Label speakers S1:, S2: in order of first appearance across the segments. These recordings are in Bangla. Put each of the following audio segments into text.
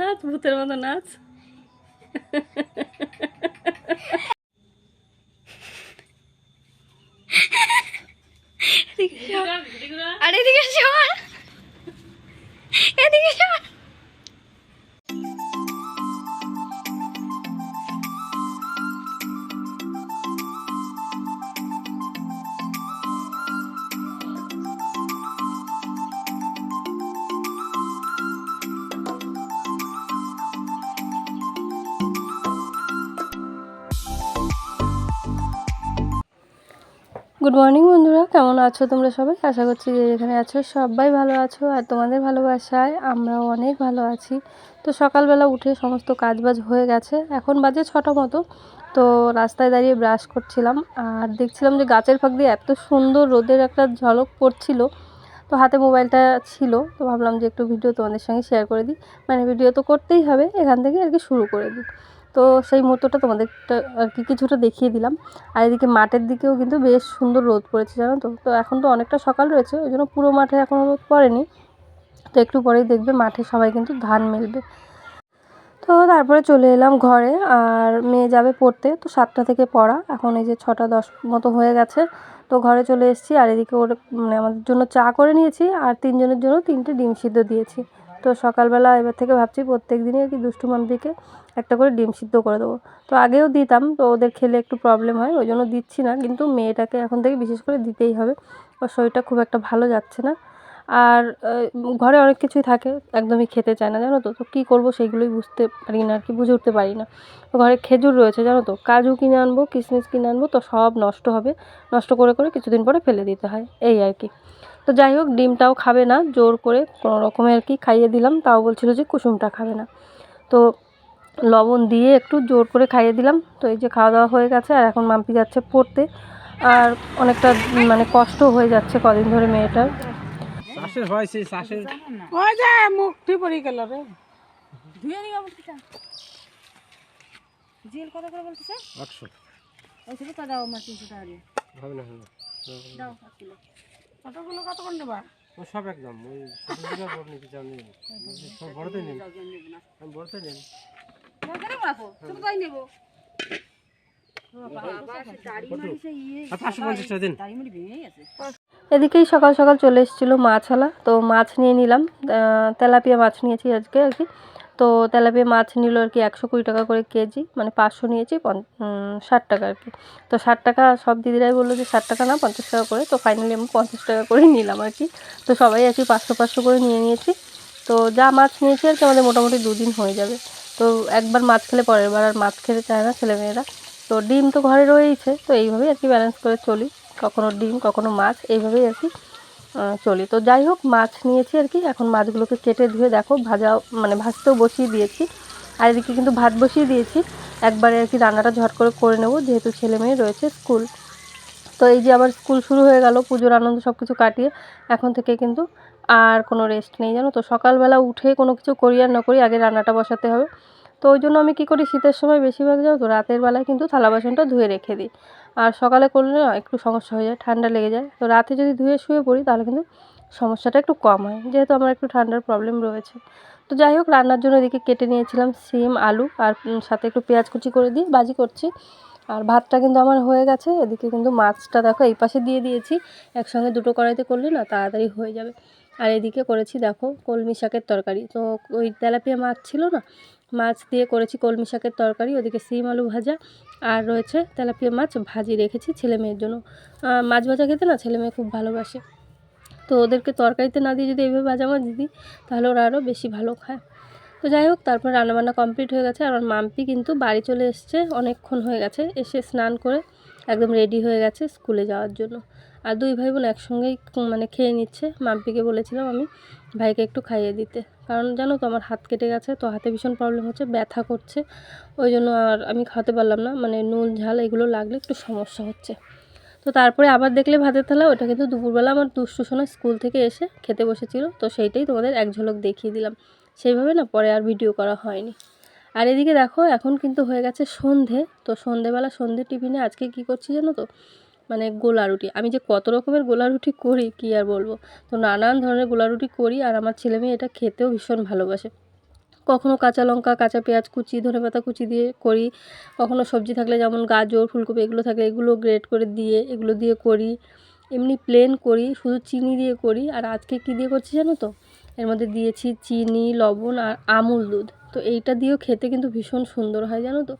S1: নাচ ভূতের মতো নাচ
S2: আর এদিকে এদিকে
S1: গুড মর্নিং বন্ধুরা। কেমন আছো তোমরা সবাই? আশা করছি যে যেখানে আছো সবাই ভালো আছো আর তোমাদের ভালোবাসায় আমরাও অনেক ভালো আছি। তো সকালবেলা উঠে সমস্ত কাজবাজ হয়ে গেছে। এখন বাজে ছটা মতো। তো রাস্তায় দাঁড়িয়ে ব্রাশ করছিলাম আর দেখছিলাম যে গাছের ফাঁক দিয়ে এত সুন্দর রোদের একটা ঝলক পড়ছিল। তো হাতে মোবাইলটা ছিল। তো ভাবলাম যে একটু ভিডিও তোমাদের সঙ্গে শেয়ার করে দিই। মানে ভিডিও তো করতেই হবে। এখান থেকে আর কি শুরু করে দিই। তো সেই মুহূর্তটা তোমাদের আর কি কিছুটা দেখিয়ে দিলাম। আর এদিকে মাঠের দিকেও কিন্তু বেশ সুন্দর রোদ পড়েছে, জানো তো? তো এখন তো অনেকটা সকাল রয়েছে, ওই জন্য পুরো মাঠে এখনও রোদ পড়েনি। তো একটু পরেই দেখবে মাঠে সবাই কিন্তু ধান মেলবে। তো তারপরে চলে এলাম ঘরে, আর মেয়ে যাবে পড়তে, তো সাতটা থেকে পড়া। এখন এই যে ছটা দশ মতো হয়ে গেছে, তো ঘরে চলে এসেছি। আর এদিকে ওর মানে আমাদের জন্য চা করে নিয়েছি, আর তিনজনের জন্য তিনটে ডিম সিদ্ধ দিয়েছি। তো সকালবেলা এবার থেকে ভাবছি প্রত্যেক দিনই আর কি দুষ্টু মাম্পিকে একটা করে ডিম সিদ্ধ করে দেবো। তো আগেও দিতাম, তো ওদের খেলে একটু প্রবলেম হয়, ওই জন্য দিচ্ছি না, কিন্তু মেয়েটাকে এখন থেকে বিশেষ করে দিতেই হবে। ওর শরীরটা খুব একটা ভালো যাচ্ছে না। আর ঘরে অনেক কিছুই থাকে, একদমই খেতে চায় না, জানো তো? তো কী করব সেইগুলোই বুঝতে পারি না আর কি, বুঝে উঠতে পারি না। তো ঘরে খেজুর রয়েছে, জানো তো? কাজু কিনে আনব কিশমিশ কিনে আনব, তো সব নষ্ট হবে। নষ্ট করে করে কিছুদিন পরে ফেলে দিতে হয়, এই আর কি। তো যাই হোক ডিমটাও খাবে না। জোর করে কোনো রকমে আর কি খাইয়ে দিলাম। তাও বলছিল যে কুসুমটা খাবে না। তো লবণ দিয়ে একটু জোর করে খাইয়ে দিলাম। তো এই যে খাওয়া দাওয়া হয়ে গেছে আর এখন মাম্পি যাচ্ছে পড়তে। আর অনেকটা মানে কষ্ট হয়ে যাচ্ছে কদিন ধরে মেয়েটার।
S3: শ্বাসের হয় সেই শ্বাসের
S4: ওই যে মুখটি পড়ে গেল রে।
S2: ধুয়ে দিও বলতেছে জিল কত করে বলতেছে?
S3: আটশো।
S2: ওই ছিল তো দাও আমার তিনশো
S3: হবে না হবে না।
S2: দাও এক কিলো।
S4: কতগুলো কত করে নেবা?
S3: ও সব একদম ওই ছোটো বড় নিতে চান সব বড়তে নিন আমি বড়তে নিন
S2: তাই নেব
S1: এদিকেই সকাল সকাল চলে এসেছিল মাছওয়ালা তো মাছ নিয়ে নিলাম। তেলাপিয়া মাছ নিয়েছি আজকে আর কি। তো তেলাপিয়া মাছ নিল আর কি একশো কুড়ি টাকা করে কেজি মানে পাঁচশো নিয়েছি ষাট টাকা আর কি। তো ষাট টাকা সব দিদিরাই বলল যে ষাট টাকা না, পঞ্চাশ টাকা করে, তো ফাইনালি আমি পঞ্চাশ টাকা করেই নিলাম আর কি। তো সবাই আর কি পাঁচশো পাঁচশো করে নিয়ে নিয়েছি। তো যা মাছ নিয়েছি আর কি আমাদের মোটামুটি দুদিন হয়ে যাবে। তো একবার মাছ খেলে পরের বার আর মাছ খেতে চায় না ছেলেমেয়েরা। তো ডিম তো ঘরে রয়েইছে, তো এইভাবেই আর কি ব্যালেন্স করে চলি। কখনো ডিম, কখনো মাছ, এইভাবেই আর কি চলি। তো যাই হোক, মাছ নিয়েছি আর কি। এখন মাছগুলোকে কেটে ধুয়ে দেখো, ভাজা মানে ভাজতেও বসিয়ে দিয়েছি। আর এদিকে কিন্তু ভাত বসিয়ে দিয়েছি। একবারে আর কি রান্নাটা ঝট করে করে নেব, যেহেতু ছেলে মেয়ে রয়েছে স্কুল। তো এই যে আবার স্কুল শুরু হয়ে গেল, পুজোর আনন্দ সব কিছু কাটিয়ে। এখন থেকে কিন্তু আর কোনো রেস্ট নেই, জানো তো? সকালবেলা উঠে কোনো কিছু করি আর না করি, আগে রান্নাটা বসাতে হবে। তো ওই জন্য আমি কী করি? শীতের সময় বেশিরভাগ যাও তো রাতের বেলায় কিন্তু থালা বাসনটা ধুয়ে রেখে দিই। আর সকালে করলে না একটু সমস্যা হয়ে যায়, ঠান্ডা লেগে যায়। তো রাতে যদি ধুয়ে শুয়ে পড়ি তাহলে কিন্তু সমস্যাটা একটু কম হয়। যেহেতু আমার একটু ঠান্ডার প্রবলেম রয়েছে। তো যাই হোক, রান্নার জন্য এদিকে কেটে নিয়েছিলাম সিম, আলু আর সাথে একটু পেঁয়াজ কুচি করে দিয়ে বাজি করছি। আর ভাতটা কিন্তু আমার হয়ে গেছে। এদিকে কিন্তু মাছটা দেখো এই পাশে দিয়ে দিয়েছি। একসঙ্গে দুটো কড়াইতে করলে না তাড়াতাড়ি হয়ে যাবে। আর এদিকে করেছি দেখো কলমি শাকের তরকারি। তো ওই তেলাপিয়া মাছ ছিল না মাছ দিয়ে করেছি কলমি শাকের তরকারি, ওদিকে সিম আলু ভাজা, আর রয়েছে তেলাপিয়া মাছ ভাজি রেখেছি ছেলে মেয়ের জন্য। মাছ ভাজা খেতে না ছেলে মেয়ে খুব ভালোবাসে। তো ওদেরকে তরকারিতে না দিয়ে যদি এইভাবে ভাজা মাছ দিই, তাহলে ওরা আরও বেশি ভালো খায়। তো যাই হোক, তারপর রান্নাবান্না কমপ্লিট হয়ে গেছে আমার মাম্পি কিন্তু বাড়ি চলে এসছে, অনেকক্ষণ হয়ে গেছে, এসে স্নান করে একদম রেডি হয়ে গেছে স্কুলে যাওয়ার জন্য। আর দুই ভাই বোন একসঙ্গেই মানে খেয়ে নিচ্ছে। মাম্পিকে বলেছিলাম আমি ভাইকে একটু খাইয়ে দিতে। কারণ জানো তো আমার হাত কেটে গেছে, তো হাতে ভীষণ প্রবলেম হচ্ছে, ব্যথা করছে। ওই জন্য আর আমি খাওয়াতে পারলাম না মানে নুন, ঝাল এগুলো লাগলে একটু সমস্যা হচ্ছে। তো তারপরে আবার দেখলে ভাতের থালা, ওটা কিন্তু দুপুরবেলা আমার দুষ্টু স্কুল থেকে এসে খেতে বসেছিল, তো সেইটাই তোমাদের এক ঝলক দেখিয়ে দিলাম। সেইভাবে না পরে আর ভিডিও করা হয়নি। আর এদিকে দেখো, এখন কিন্তু হয়ে গেছে সন্ধে, তো সন্ধেবেলা সন্ধে টিফিনে আজকে কি করছি জানো তো? মানে গোলা রুটি। আমি যে কত রকমের গোলা রুটি করি, কি আর বলব? তো নানান ধরনের গোলা রুটি করি আর আমার ছেলে মেয়ে এটা খেতেও ভীষণ ভালোবাসে। কখনো কাঁচা লঙ্কা, কাঁচা পেঁয়াজ কুচি, ধনেপাতা কুচি দিয়ে করি। কখনো সবজি থাকলে যেমন গাজর, ফুলকপি এগুলো থাকলে এগুলো গ্রেট করে দিয়ে, এগুলো দিয়ে করি। এমনি প্লেন করি, শুধু চিনি দিয়ে করি। আর আজকে কী দিয়ে করছি জানো তো? এর মধ্যে দিয়েছি চিনি, লবণ আর আমুল দুধ। তো এইটা দিয়েও খেতে কিন্তু ভীষণ সুন্দর হয় জানো তো?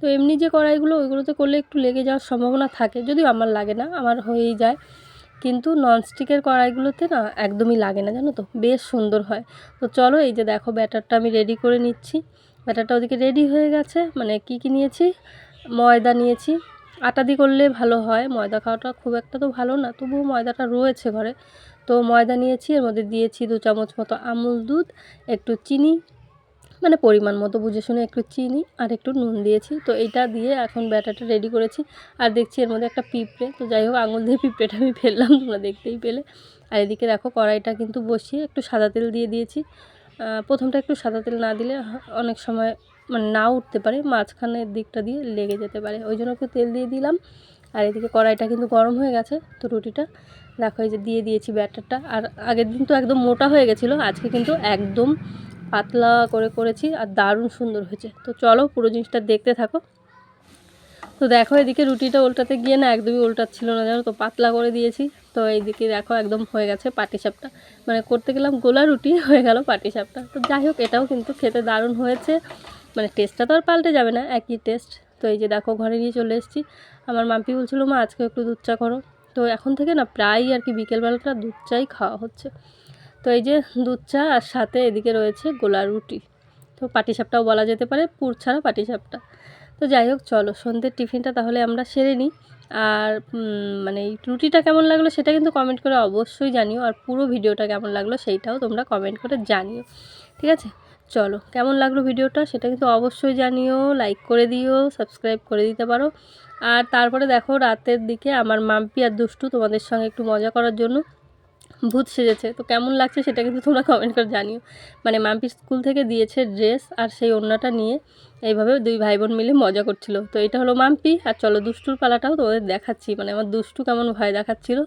S1: তো এমনি যে কড়াইগুলো, ওইগুলোতে করলে একটু লেগে যাওয়ার সম্ভাবনা থাকে। যদিও আমার লাগে না, আমার হয়েই যায়। কিন্তু ননস্টিকের কড়াইগুলোতে না একদমই লাগে না, জানো তো? বেশ সুন্দর হয়। তো চলো এই যে দেখো, ব্যাটারটা আমি রেডি করে নিচ্ছি। ব্যাটারটা ওদিকে রেডি হয়ে গেছে। মানে কি কি নিয়েছি? ময়দা নিয়েছি। আটা দিয়ে করলে ভালো হয়। ময়দা খাওয়াটা খুব একটা তো ভালো না, তবুও ময়দাটা রয়েছে ঘরে। তো ময়দা নিয়েছি, এর মধ্যে দিয়েছি দু চামচ মতো আমুল দুধ, একটু চিনি মানে পরিমাণ মতো বুঝে শুনে একটু চিনি আর একটু নুন দিয়েছি। তো এইটা দিয়ে এখন ব্যাটারটা রেডি করেছি। আর দেখছি এর মধ্যে একটা পিঁপড়ে। তো যাই হোক, আঙুল দিয়ে পিঁপড়েটা আমি ফেললাম, তোমরা দেখতেই পেলে। আর এদিকে দেখো, কড়াইটা কিন্তু বসিয়ে একটু সাদা তেল দিয়ে দিয়েছি। প্রথমটা একটু সাদা তেল না দিলে অনেক সময় মানে না উঠতে পারে, মাঝখানের দিকটা দিয়ে লেগে যেতে পারে। ওই জন্য একটু তেল দিয়ে দিলাম। আর এদিকে কড়াইটা কিন্তু গরম হয়ে গেছে, তো রুটিটা। দেখো, এই যে দিয়ে দিয়েছি ব্যাটারটা। আর আগের দিন তো একদম মোটা হয়ে গেছিল, আজকে কিন্তু একদম পাতলা করে করেছি আর দারুণ সুন্দর হয়েছে। তো চলো পুরো জিনিসটা দেখতে থাকো। তো দেখো এদিকে রুটিটা উল্টাতে গিয়ে না একদমই উল্টাচ্ছিল না, জানো তো? পাতলা করে দিয়েছি। তো এইদিকে দেখো একদম হয়ে গেছে পাটিসাপটা। মানে করতে গেলাম গোলা রুটি, হয়ে গেল পাটিসাপটা। তো যাই হোক, এটাও কিন্তু খেতে দারুণ হয়েছে। মানে টেস্টটা তো আর পাল্টে যাবে না, একই টেস্ট তো এই যে দেখো, ঘরে নিয়ে চলে এসেছি। আমার মাম্পি বলছিল, মা আজকে একটু দুধ চা করো। তো এখন থেকে না প্রায়ই আর কি বিকেলবেলাটা দুধ চাই খাওয়া হচ্ছে। তো এই যে দুধ চা আর সাথে এদিকে রয়েছে গোলা রুটি। তো পাটিসাপটাও বলা যেতে পারে, পুর ছাড়া পাটিসাপটা। তো যাই হোক, চলো সন্ধ্যের টিফিনটা তাহলে আমরা সেরে নিই। আর মানে এই রুটিটা কেমন লাগল সেটা কিন্তু কমেন্ট করে অবশ্যই জানিও। আর পুরো ভিডিওটা কেমন লাগল সেইটাও তোমরা কমেন্ট করে জানিও। ঠিক আছে? চলো, কেমন লাগল ভিডিওটা সেটা কিন্তু অবশ্যই জানিও। লাইক করে দিও সাবস্ক্রাইব করে দিতে পারো। আর তারপরে দেখো রাতের দিকে আমার মাম্পি আর দুষ্টু তোমাদের সঙ্গে একটু মজা করার জন্য ভূত সেজেছে। তো কেমন লাগছে সেটা কিন্তু তোমরা কমেন্ট করে জানিও। মানে মাম্পি স্কুল থেকে দিয়েছে ড্রেস আর সেই ওড়নাটা নিয়ে এইভাবে দুই ভাই বোন মিলে মজা করছিল। তো এটা হলো মাম্পি। আর চলো দুষ্টুর পালাটাও তোমাদের দেখাচ্ছি। মানে আমার দুষ্টু কেমন ভয় দেখাচ্ছিল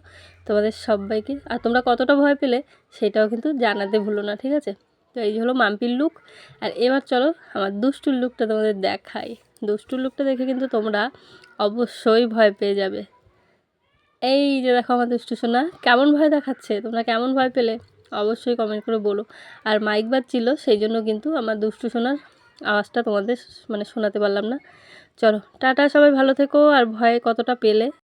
S1: তোমাদের সবাইকে। আর তোমরা কতটা ভয় পেলে সেটাও কিন্তু জানাতে ভুলো না, ঠিক আছে? তো এই হলো মাম্পির লুক আর এবার চলো আমার দুষ্টুর লুকটা তোমাদের দেখাই। দুষ্টুর লুকটা দেখে কিন্তু তোমরা অবশ্যই ভয় পেয়ে যাবে। এই যে দেখো আমাদের স্টেশনা কেমন ভয় দেখাচ্ছে? তোমরা কেমন ভয় পেলে? অবশ্যই কমেন্ট করে বলো। আর মাইক বাজছিল, সেই জন্য কিন্তু আমার দুষ্টু সোনার আওয়াজটা তোমাদের মানে শোনাতে পারলাম না। চলো, টাটা, সবাই ভালো থেকো। আর ভয়ে কতটা পেলে?